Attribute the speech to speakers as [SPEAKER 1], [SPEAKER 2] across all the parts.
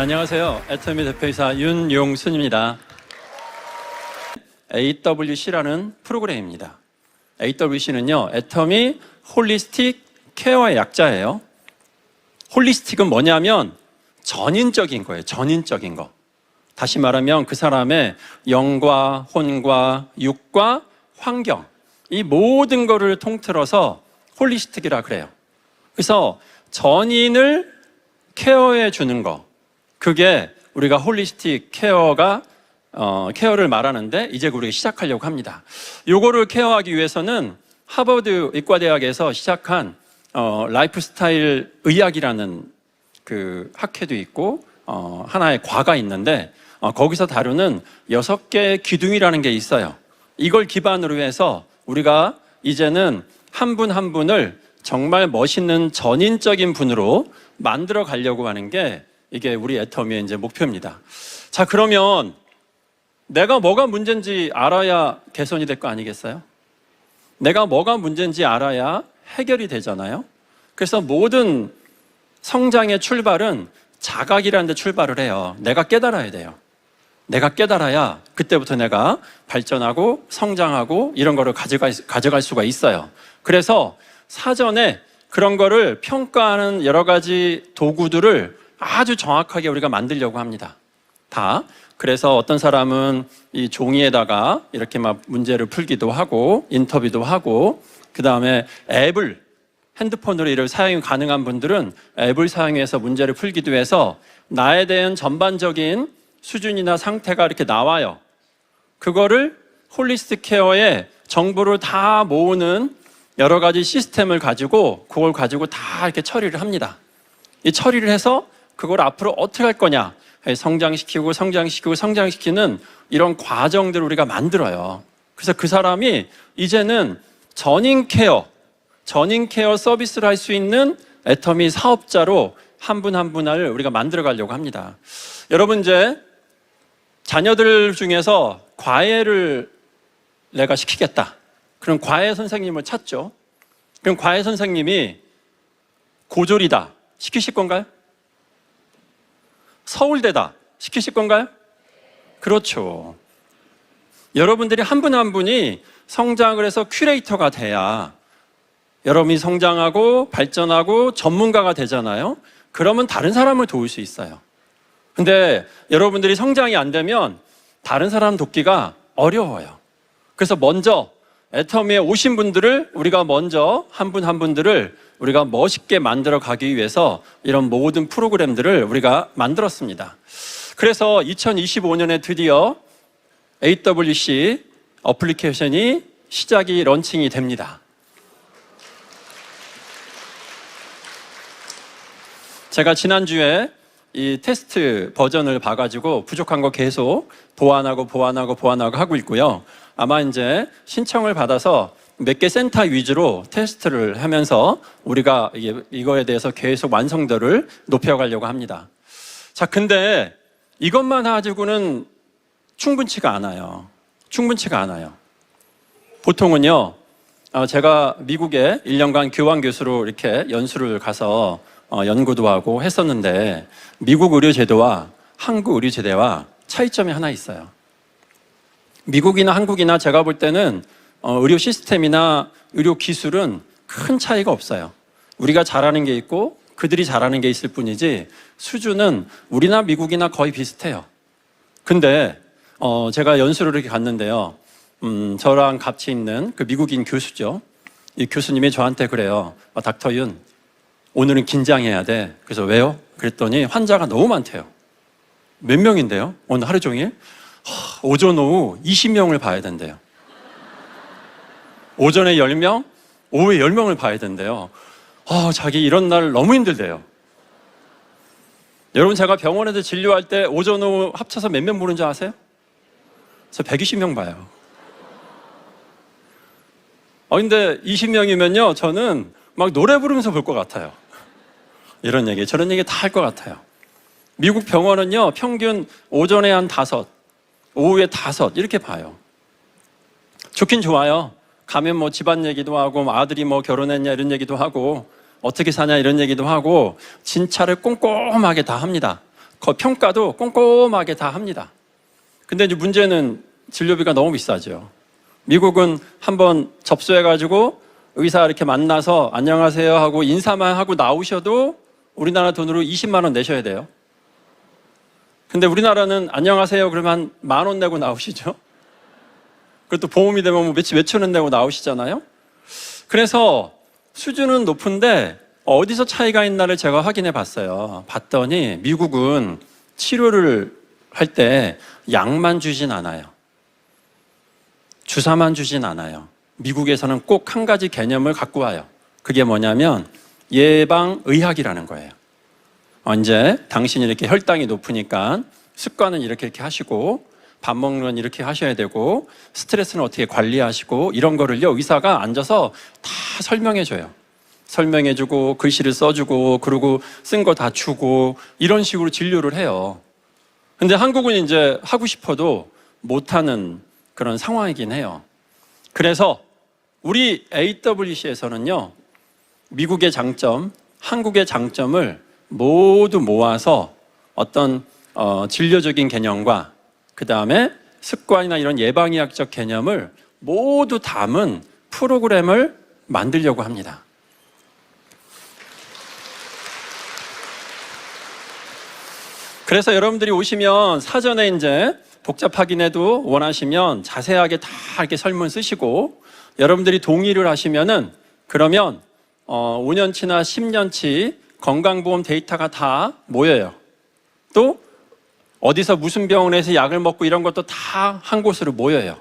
[SPEAKER 1] 안녕하세요. 애터미 대표이사 윤용순입니다. AWC라는 프로그램입니다. AWC는요, 애터미 홀리스틱 케어의 약자예요. 홀리스틱은 뭐냐면 전인적인 거예요. 전인적인 거. 다시 말하면 그 사람의 영과 혼과 육과 환경 이 모든 거를 통틀어서 홀리스틱이라 그래요. 그래서 전인을 케어해 주는 거 그게 우리가 홀리스틱 케어가 어, 케어를 말하는데 이제 우리가 시작하려고 합니다. 요거를 케어하기 위해서는 하버드 의과대학에서 시작한 어, 라이프스타일 의학이라는 그 학회도 있고 어, 하나의 과가 있는데 어, 거기서 다루는 여섯 개의 기둥이라는 게 있어요. 이걸 기반으로 해서 우리가 이제는 한 분한 분을 정말 멋있는 전인적인 분으로 만들어 가려고 하는 게 이게 우리 애터미의 이제 목표입니다. 자, 그러면 내가 뭐가 문제인지 알아야 개선이 될 거 아니겠어요? 내가 뭐가 문제인지 알아야 해결이 되잖아요. 그래서 모든 성장의 출발은 자각이라는 데 출발을 해요. 내가 깨달아야 돼요. 내가 깨달아야 그때부터 내가 발전하고 성장하고 이런 거를 가져갈, 가져갈 수가 있어요. 그래서 사전에 그런 거를 평가하는 여러 가지 도구들을 아주 정확하게 우리가 만들려고 합니다. 다. 그래서 어떤 사람은 이 종이에다가 이렇게 막 문제를 풀기도 하고 인터뷰도 하고 그 다음에 앱을 핸드폰으로 이를 사용이 가능한 분들은 앱을 사용해서 문제를 풀기도 해서 나에 대한 전반적인 수준이나 상태가 이렇게 나와요. 그거를 홀리스틱 케어에 정보를 다 모으는 여러 가지 시스템을 가지고 그걸 가지고 다 이렇게 처리를 합니다. 이 처리를 해서 그걸 앞으로 어떻게 할 거냐 성장시키고 성장시키고 성장시키는 이런 과정들을 우리가 만들어요. 그래서 그 사람이 이제는 전인 케어, 전인 케어 서비스를 할 수 있는 애터미 사업자로 한 분 한 분을 우리가 만들어 가려고 합니다. 여러분 이제 자녀들 중에서 과외를 내가 시키겠다. 그럼 과외 선생님을 찾죠. 그럼 과외 선생님이 고졸이다. 시키실 건가요? 서울대다. 시키실 건가요? 그렇죠. 여러분들이 한분한 분이 성장을 해서 큐레이터가 돼야 여러분이 성장하고 발전하고 전문가가 되잖아요. 그러면 다른 사람을 도울 수 있어요. 근데 여러분들이 성장이 안 되면 다른 사람 돕기가 어려워요. 그래서 먼저 애터미에 오신 분들을 우리가 먼저 한 분한 분들을 우리가 멋있게 만들어 가기 위해서 이런 모든 프로그램들을 우리가 만들었습니다. 그래서 2025년에 드디어 AWC 어플리케이션이 시작이 런칭이 됩니다. 제가 지난주에 이 테스트 버전을 봐가지고 부족한 거 계속 보완하고 보완하고 보완하고 하고 있고요. 아마 이제 신청을 받아서 몇 개 센터 위주로 테스트를 하면서 우리가 이거에 대해서 계속 완성도를 높여가려고 합니다. 자, 근데 이것만 가지고는 충분치가 않아요. 충분치가 않아요. 보통은요, 어, 제가 미국에 1년간 교환 교수로 이렇게 연수를 가서 어, 연구도 하고 했었는데 미국 의료 제도와 한국 의료 제도와 차이점이 하나 있어요. 미국이나 한국이나 제가 볼 때는 어, 의료 시스템이나 의료 기술은 큰 차이가 없어요. 우리가 잘하는 게 있고 그들이 잘하는 게 있을 뿐이지 수준은 우리나 미국이나 거의 비슷해요. 근데 어, 제가 연수를 이렇게 갔는데요. 음, 저랑 같이 있는 그 미국인 교수죠. 이 교수님이 저한테 그래요. 아, 닥터 윤, 오늘은 긴장해야 돼. 그래서 왜요? 그랬더니 환자가 너무 많대요. 몇 명인데요? 오늘 하루 종일? 하, 오전 오후 20명을 봐야 된대요. 오전에 10명, 오후에 10명을 봐야 된대요. 아, 자기 이런 날 너무 힘들대요. 여러분, 제가 병원에서 진료할 때 오전 오후 합쳐서 몇 명 보는 줄 아세요? 저 120명 봐요. 아, 근데 20명이면요, 저는 막 노래 부르면서 볼 것 같아요. 이런 얘기, 저런 얘기 다 할 것 같아요. 미국 병원은요, 평균 오전에 한 다섯, 오후에 다섯, 이렇게 봐요. 좋긴 좋아요. 가면 뭐 집안 얘기도 하고, 뭐 아들이 뭐 결혼했냐 이런 얘기도 하고, 어떻게 사냐 이런 얘기도 하고, 진찰을 꼼꼼하게 다 합니다. 그 평가도 꼼꼼하게 다 합니다. 근데 이제 문제는 진료비가 너무 비싸죠. 미국은 한번 접수해가지고 의사 이렇게 만나서 안녕하세요 하고 인사만 하고 나오셔도 우리나라 돈으로 20만 원 내셔야 돼요. 근데 우리나라는 안녕하세요 그러면 만 원 내고 나오시죠. 그것도 보험이 되면 뭐 며칠 몇천 원 내고 나오시잖아요. 그래서 수준은 높은데 어디서 차이가 있나를 제가 확인해 봤어요. 봤더니 미국은 치료를 할 때 약만 주진 않아요. 주사만 주진 않아요. 미국에서는 꼭 한 가지 개념을 갖고 와요. 그게 뭐냐면 예방 의학이라는 거예요. 언제 당신이 이렇게 혈당이 높으니까 습관은 이렇게 이렇게 하시고 밥 먹는 건 이렇게 하셔야 되고 스트레스는 어떻게 관리하시고 이런 거를요 의사가 앉아서 다 설명해 줘요. 설명해 주고 글씨를 써 주고 그리고 쓴 거 다 주고 이런 식으로 진료를 해요. 근데 한국은 이제 하고 싶어도 못 하는 그런 상황이긴 해요. 그래서 우리 AWC에서는요. 미국의 장점, 한국의 장점을 모두 모아서 어떤 어, 진료적인 개념과 그 다음에 습관이나 이런 예방의학적 개념을 모두 담은 프로그램을 만들려고 합니다. 그래서 여러분들이 오시면 사전에 이제 복잡하긴 해도 원하시면 자세하게 다 이렇게 설문 쓰시고 여러분들이 동의를 하시면은 그러면 어, 5년치나 10년치 건강보험 데이터가 다 모여요. 또 어디서 무슨 병원에서 약을 먹고 이런 것도 다 한 곳으로 모여요.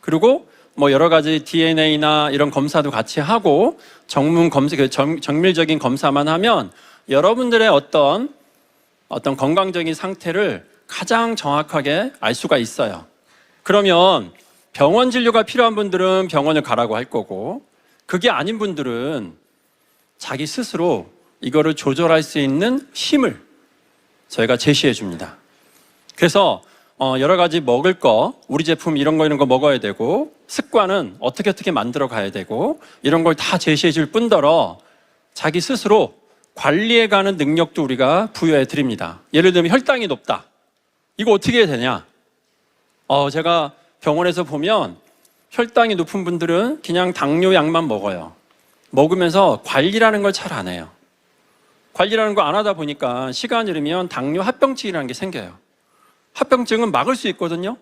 [SPEAKER 1] 그리고 뭐 여러 가지 DNA나 이런 검사도 같이 하고 정문 검사, 그 정, 정밀적인 검사만 하면 여러분들의 어떤 어떤 건강적인 상태를 가장 정확하게 알 수가 있어요. 그러면 병원 진료가 필요한 분들은 병원을 가라고 할 거고 그게 아닌 분들은 자기 스스로 이거를 조절할 수 있는 힘을 저희가 제시해 줍니다. 그래서 어, 여러 가지 먹을 거, 우리 제품 이런 거 이런 거 먹어야 되고 습관은 어떻게 어떻게 만들어 가야 되고 이런 걸 다 제시해 줄 뿐더러 자기 스스로 관리해 가는 능력도 우리가 부여해 드립니다. 예를 들면 혈당이 높다. 이거 어떻게 해야 되냐? 어, 제가 병원에서 보면 혈당이 높은 분들은 그냥 당뇨 약만 먹어요. 먹으면서 관리라는 걸 잘 안 해요. 관리라는 거 안 하다 보니까 시간이 흐르면 당뇨 합병증이라는 게 생겨요. 합병증은 막을 수 있거든요.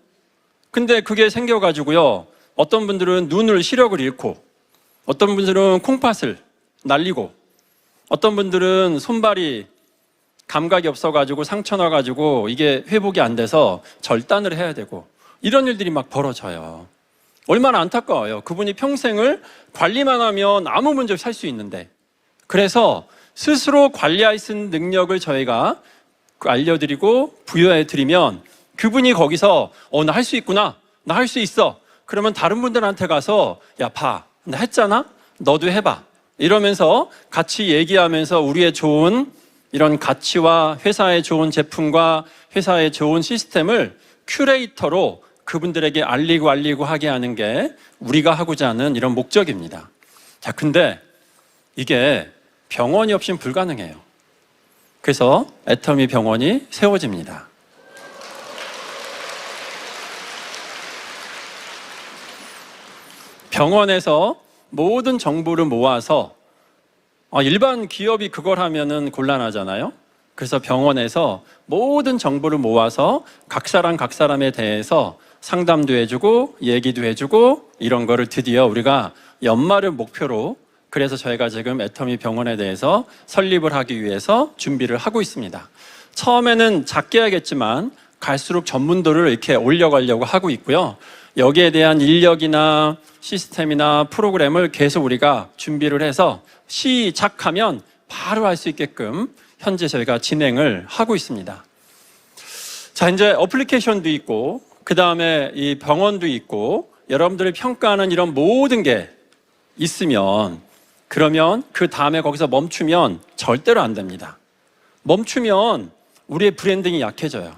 [SPEAKER 1] 근데 그게 생겨가지고요. 어떤 분들은 눈을 시력을 잃고, 어떤 분들은 콩팥을 날리고, 어떤 분들은 손발이 감각이 없어가지고 상처 나가지고 이게 회복이 안 돼서 절단을 해야 되고, 이런 일들이 막 벌어져요. 얼마나 안타까워요. 그분이 평생을 관리만 하면 아무 문제 없이 살 수 있는데. 그래서 스스로 관리할 수 있는 능력을 저희가 알려드리고 부여해 드리면 그분이 거기서 어, 나 할 수 있구나. 나 할 수 있어. 그러면 다른 분들한테 가서 야, 봐. 나 했잖아? 너도 해봐. 이러면서 같이 얘기하면서 우리의 좋은 이런 가치와 회사의 좋은 제품과 회사의 좋은 시스템을 큐레이터로 그분들에게 알리고 알리고 하게 하는 게 우리가 하고자 하는 이런 목적입니다. 자, 근데 이게 병원이 없이는 불가능해요. 그래서 애터미 병원이 세워집니다. 병원에서 모든 정보를 모아서 어, 일반 기업이 그걸 하면은 곤란하잖아요. 그래서 병원에서 모든 정보를 모아서 각 사람 각 사람에 대해서 상담도 해주고 얘기도 해주고 이런 거를 드디어 우리가 연말을 목표로 그래서 저희가 지금 애터미 병원에 대해서 설립을 하기 위해서 준비를 하고 있습니다. 처음에는 작게 하겠지만 갈수록 전문도를 이렇게 올려가려고 하고 있고요. 여기에 대한 인력이나 시스템이나 프로그램을 계속 우리가 준비를 해서 시작하면 바로 할 수 있게끔 현재 저희가 진행을 하고 있습니다. 자, 이제 어플리케이션도 있고, 그 다음에 이 병원도 있고, 여러분들이 평가하는 이런 모든 게 있으면, 그러면 그 다음에 거기서 멈추면 절대로 안 됩니다. 멈추면 우리의 브랜딩이 약해져요.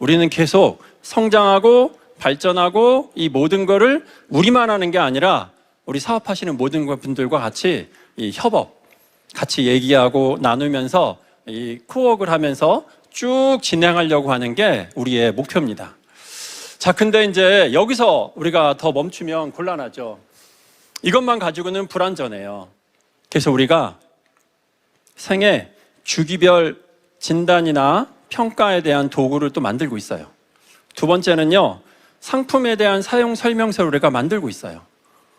[SPEAKER 1] 우리는 계속 성장하고 발전하고 이 모든 거를 우리만 하는 게 아니라 우리 사업하시는 모든 분들과 같이 이 협업, 같이 얘기하고 나누면서 이 코웍을 하면서 쭉 진행하려고 하는 게 우리의 목표입니다. 자, 근데 이제 여기서 우리가 더 멈추면 곤란하죠. 이것만 가지고는 불완전해요. 그래서 우리가 생애 주기별 진단이나 평가에 대한 도구를 또 만들고 있어요. 두 번째는요, 상품에 대한 사용 설명서를 우리가 만들고 있어요.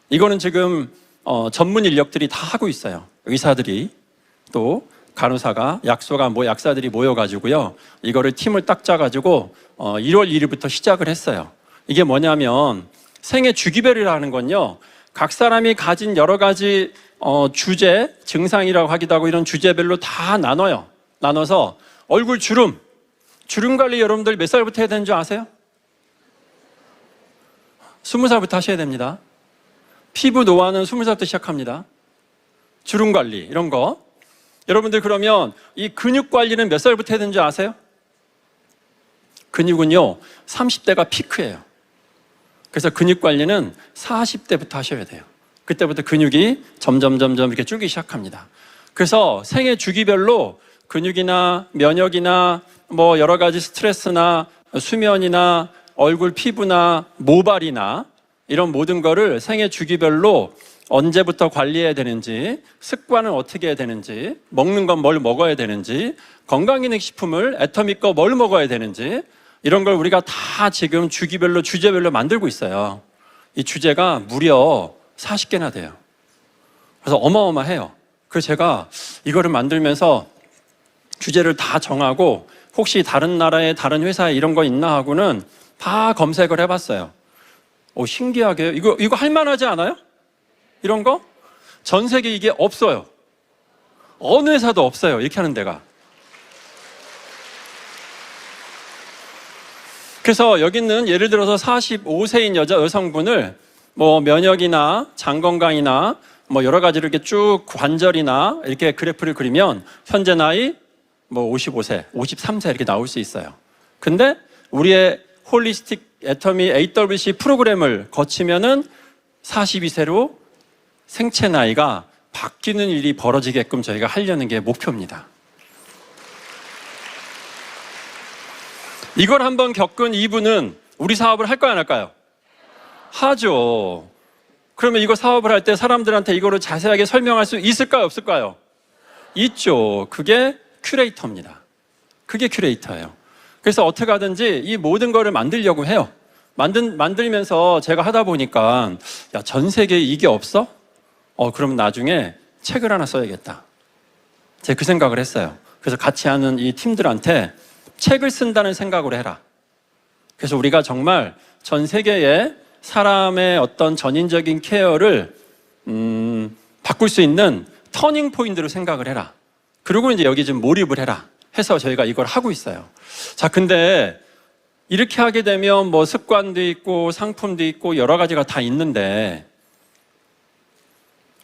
[SPEAKER 1] 이거는 지금 어, 전문 인력들이 다 하고 있어요. 의사들이 또 간호사가 약소가 뭐 약사들이 모여가지고요. 이거를 팀을 딱 짜가지고 어, 1월 1일부터 시작을 했어요. 이게 뭐냐면 생애 주기별이라는 건요. 각 사람이 가진 여러 가지 어, 주제, 증상이라고 하기도 하고 이런 주제별로 다 나눠요. 나눠서 얼굴 주름, 주름 관리 여러분들 몇 살부터 해야 되는 줄 아세요? 스무 살부터 하셔야 됩니다. 피부 노화는 스무 살부터 시작합니다. 주름 관리 이런 거. 여러분들 그러면 이 근육 관리는 몇 살부터 해야 되는 줄 아세요? 근육은요 30대가 피크예요. 그래서 근육 관리는 40대부터 하셔야 돼요. 그때부터 근육이 점점 점점 이렇게 줄기 시작합니다. 그래서 생애 주기별로 근육이나 면역이나 뭐 여러 가지 스트레스나 수면이나 얼굴 피부나 모발이나 이런 모든 거를 생애 주기별로 언제부터 관리해야 되는지, 습관은 어떻게 해야 되는지, 먹는 건 뭘 먹어야 되는지, 건강기능식품을 애터믹 거뭘 먹어야 되는지, 이런 걸 우리가 다 지금 주기별로, 주제별로 만들고 있어요. 이 주제가 무려 40개나 돼요. 그래서 어마어마해요. 그래서 제가 이거를 만들면서 주제를 다 정하고 혹시 다른 나라에 다른 회사에 이런 거 있나 하고는 다 검색을 해봤어요. 오, 신기하게. 이거, 이거 할만하지 않아요? 이런 거? 전 세계 이게 없어요. 어느 회사도 없어요. 이렇게 하는 데가. 그래서 여기 있는 예를 들어서 45세인 여자 여성분을 뭐 면역이나 장 건강이나 뭐 여러 가지로 이렇게 쭉 관절이나 이렇게 그래프를 그리면 현재 나이 뭐 55세, 53세 이렇게 나올 수 있어요. 근데 우리의 홀리스틱 애터미 AWC 프로그램을 거치면은 42세로 생체 나이가 바뀌는 일이 벌어지게끔 저희가 하려는 게 목표입니다. 이걸 한번 겪은 이분은 우리 사업을 할까요, 안 할까요? 하죠. 그러면 이거 사업을 할 때 사람들한테 이거를 자세하게 설명할 수 있을까요, 없을까요? 있죠. 그게 큐레이터입니다. 그게 큐레이터예요. 그래서 어떻게 하든지 이 모든 거를 만들려고 해요. 만든, 만들면서 제가 하다 보니까 야, 전 세계에 이게 없어? 어, 그럼 나중에 책을 하나 써야겠다. 제가 그 생각을 했어요. 그래서 같이 하는 이 팀들한테 책을 쓴다는 생각으로 해라. 그래서 우리가 정말 전 세계에 사람의 어떤 전인적인 케어를 음, 바꿀 수 있는 터닝 포인트로 생각을 해라. 그리고 이제 여기 좀 몰입을 해라. 해서 저희가 이걸 하고 있어요. 자, 근데 이렇게 하게 되면 뭐 습관도 있고 상품도 있고 여러 가지가 다 있는데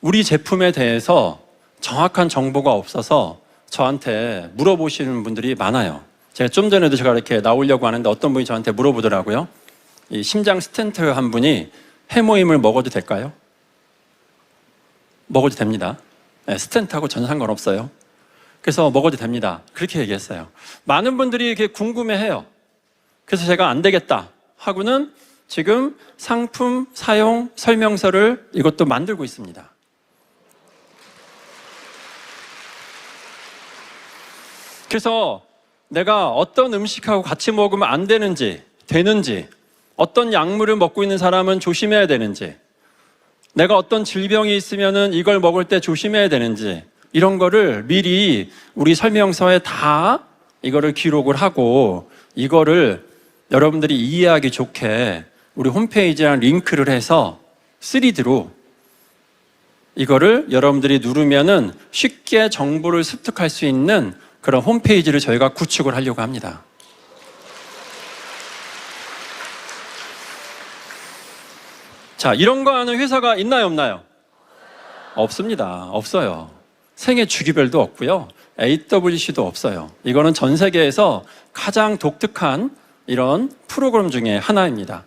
[SPEAKER 1] 우리 제품에 대해서 정확한 정보가 없어서 저한테 물어보시는 분들이 많아요. 제가 좀 전에도 제가 이렇게 나오려고 하는데 어떤 분이 저한테 물어보더라고요. 이 심장 스텐트 한 분이 해모임을 먹어도 될까요? 먹어도 됩니다. 네, 스텐트하고 전혀 상관없어요. 그래서 먹어도 됩니다. 그렇게 얘기했어요. 많은 분들이 이렇게 궁금해해요. 그래서 제가 안 되겠다 하고는 지금 상품 사용 설명서를 이것도 만들고 있습니다. 그래서 내가 어떤 음식하고 같이 먹으면 안 되는지, 되는지, 어떤 약물을 먹고 있는 사람은 조심해야 되는지, 내가 어떤 질병이 있으면은 이걸 먹을 때 조심해야 되는지, 이런 거를 미리 우리 설명서에 다 이거를 기록을 하고, 이거를 여러분들이 이해하기 좋게 우리 홈페이지랑 링크를 해서 3D로 이거를 여러분들이 누르면은 쉽게 정보를 습득할 수 있는 그런 홈페이지를 저희가 구축을 하려고 합니다. 자, 이런 거 하는 회사가 있나요, 없나요? 없습니다. 없어요. 생애 주기별도 없고요. AWC도 없어요. 이거는 전 세계에서 가장 독특한 이런 프로그램 중에 하나입니다.